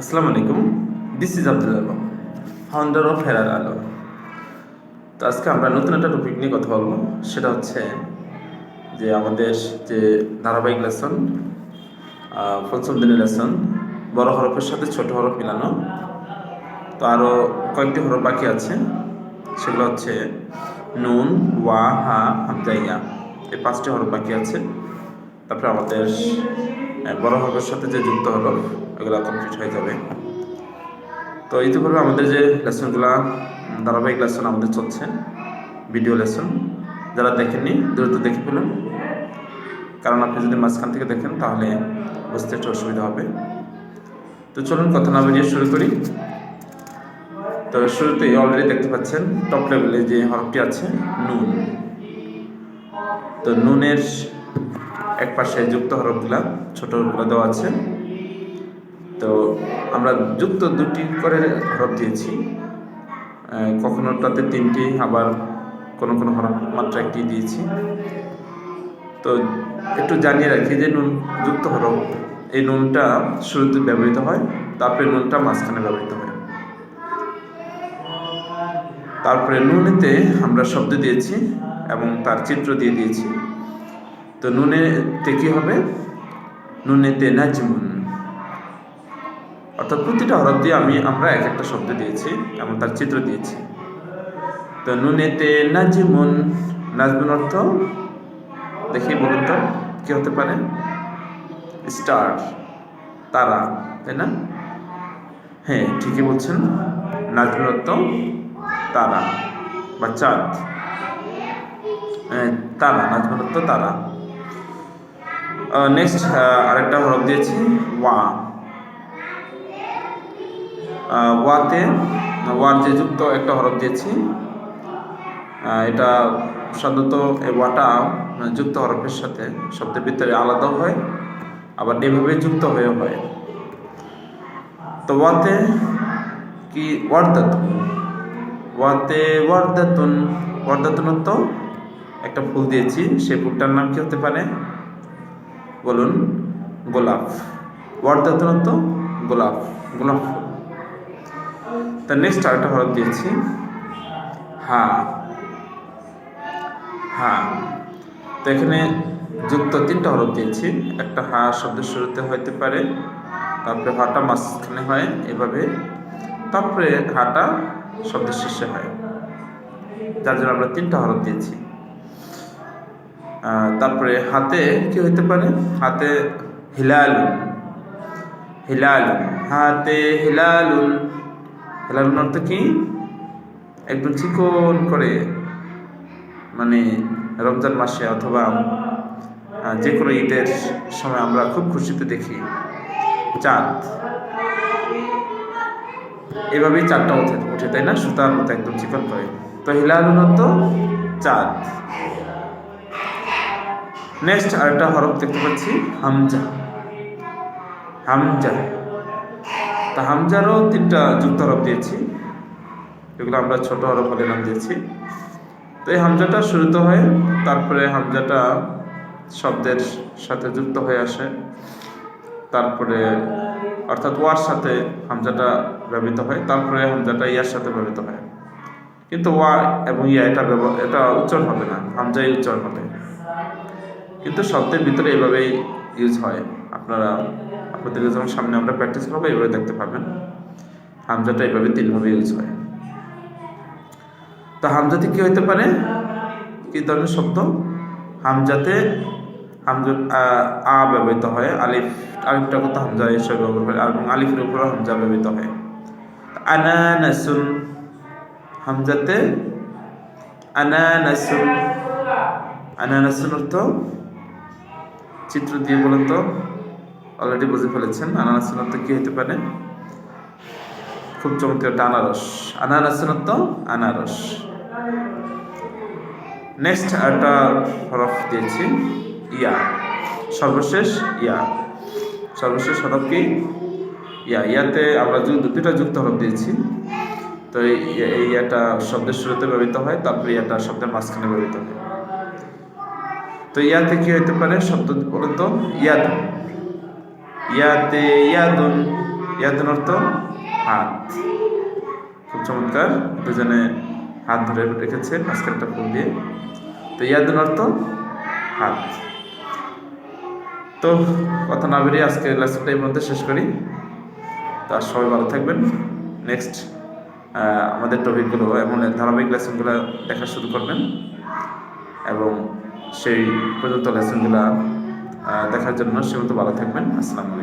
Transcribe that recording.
আসসালামু আলাইকুম। This is Abdul Alam founder of Herar Alo তো আজকে আমরা নতুন একটা টপিক নিয়ে কথা বলব। সেটা হচ্ছে যে আমাদের যে ধারাবাহিক লেসন পঞ্চম দিনের লেসন বড় হরফের সাথে ছোট হরফ মিলানো। তো আরও কয়েকটি হরফ বাকি আছে। সেগুলো হচ্ছে নুন, ওয়া, হা হামজাইয়া এই পাঁচটি হরফ বাকি আছে। তারপরে আমাদের বড় হরফের সাথে যে যুক্ত হলো এগুলো কমপ্লিট হয়ে যাবে। তো ইতিপূর্বে আমাদের যে লেসনগুলো ধারাবাহিক লেসন আমাদের চলছে ভিডিও লেসন যারা দেখেননি, দ্রুত দেখে ফেলুন। কারণ আপনি যদি মাঝখান থেকে দেখেন, তাহলে বুঝতে একটু অসুবিধা হবে। তো চলুন, কথা না বেরিয়ে শুরু করি। তো শুরুতেই অলরেডি দেখতে পাচ্ছেন টপ লেভেলে যে হরফটি আছে, নুন। তো নুনের এক পাশে যুক্ত হরফগুলা ছোট হরফগুলো দেওয়া আছে। তো আমরা যুক্ত দুটি করে হরফ দিয়েছি। কখনোটাতে তিনটি, আবার কোনো কোনো হরফ মাত্র একটি দিয়েছি। তো একটু জানিয়ে রাখি যে নুন, যুক্ত হরফ, এই নুনটা শুরুতে ব্যবহৃত হয়, তারপরে নুনটা মাঝখানে ব্যবহৃত হয়। তারপরে নুনেতে আমরা শব্দ দিয়েছি এবং তার চিত্র দিয়ে দিয়েছি। তো নুনেতে কি হবে? নুনেতে নাজমুন। অর্থাৎ প্রতিটা হরফ দিয়ে আমি, আমরা এক একটা শব্দ দিয়েছি এবং তার চিত্র দিয়েছি। তো নুনেতে নাজমুন নাজমুন অর্থ? দেখি বলুন তো, কি হতে পারে? স্টার, তারা, তাই না? হ্যাঁ ঠিকই বলছেন। নাজমুন অর্থ তারা বা চাঁদ। তারা, নাজমুন অর্থ তারা। নেক্সট আরেকটা হরফ দিয়েছি, ওয়া। ওয়াতে, ওয়ার যে যুক্ত একটা হরফ দিয়েছি। এটা সাধারণত ওয়াটা যুক্ত হরফের সাথে শব্দের ভিতরে আলাদাও হয়, আবার এভাবে যুক্ত হয়েও হয়। তো ওয়াতে কি? ওয়ার্দাতুন। ওয়াতে ওয়ার্দাতুন। ওয়ার্দাতুন তো একটা ফুল দিয়েছি, সেই ফুলটার নাম কি হতে পারে? বলুন, গোলাপ। ওয়ার্দাতুন তো গোলাপ গোলাপ। তার নেক্সট আরেকটা হরফ দিয়েছি। হা হা। তো এখানে যুক্ত তিনটা হরফ দিয়েছি। একটা হা শব্দের শুরুতে হইতে পারে, তারপরে হাটা মাঝখানে হয় এভাবে। তারপরে হাটা শব্দের শেষে হয়। যার জন্য আমরা তিনটা হরফ দিয়েছি। তারপরে হাতে কি হইতে পারে? হাতে হিলালুন। হিলালুন। হাতে হিলালুন। হেলালুন অর্থ কি? একদম চিকন করে মানে রমজান মাসে অথবা যে কোনো ঈদের সময় আমরা খুব খুশিতে দেখি। চাঁদ। এভাবেই চাঁদটা উঠে উঠে, তাই না? সুতার মতো একদম চিকন করে। তো হিলালুন অর্থ চাঁদ। নেক্সট আরেকটা হরফ দেখতে পাচ্ছি, হামজা। হামজা। তা হামজারও তিনটা যুক্ত হরফ দিয়েছি। এগুলো আমরা ছোট হরফ বলে নাম দিয়েছি। তো এই হামজাটা শুরুতে হয়, তারপরে হামজাটা শব্দের সাথে যুক্ত হয়ে আসে। তারপরে, অর্থাৎ ওয়ার সাথে হামজাটা ব্যবহৃত হয়, তারপরে হামজাটা ইয়ার সাথে ব্যবহৃত হয়। কিন্তু ওয়া এবং ইয়া, এটা এটা উচ্চারণ হবে না, হামজাই উচ্চারণ হবে। কিন্তু শব্দের ভিতরে এভাবেই ইউজ হয়। আপনারা আপনাদেরকে যখন সামনে আমরা প্র্যাকটিস করব, এভাবে দেখতে পাবেন। হামজাটা এভাবে তিনভাবে ইউজ হয়। তো হামজাতে কি হইতে পারে? কি ধরনের শব্দ? হামজাতে হামজা, আ- ব্যবহৃত হয়। আলিফ, আলিফটা কত? হামজা এসব ব্যবহার হয় এবং আলিফের উপরও হামজা ব্যবহৃত হয়। আনানাসুন, হামজাতে আনানাসুন। আনানাসুন অর্থ চিত্র দিয়ে বলেন তো? অলরেডি বুঝে ফেলেছেন আনারসের অর্থ কি হতে পারে? খুব চমৎকার একটা আনারস। আনারসের অর্থ আনারস। নেক্সট একটা হরফ দিয়েছি, ইয়া। সর্বশেষ ইয়া। সর্বশেষ হরফ কি? ইয়া। ইয়াতে আমরা দুটা যুক্ত হরফ দিয়েছি। তো এই ইয়াটা শব্দের শুরুতে ব্যবহৃত হয়, তারপরে ইয়াটা শব্দের মাঝখানে ব্যবহৃত হয়। তো ইয়াতে কি হইতে পারে? শব্দ বলুন তো। ইয়াদুন ইয়াতে ইয়াদুন। ইয়াদুন অর্থ হাত। খুব চমৎকার। দুজনে হাত ধরে রেখেছে মাঝখানটা ফুল দিয়ে। তো ইয়াদুন অর্থ হাত। তো কথা না বেরিয়ে আজকে লেসনটা এই মধ্যে শেষ করি। তা সবাই ভালো থাকবেন। নেক্সট আমাদের টপিকগুলো এমন ধারাবাহিক লেসনগুলো দেখা শুরু করবেন। এবং সেই পর্যন্ত লেসনগুলো দেখার জন্য সে মতো ভালো থাকবেন। আসসালামু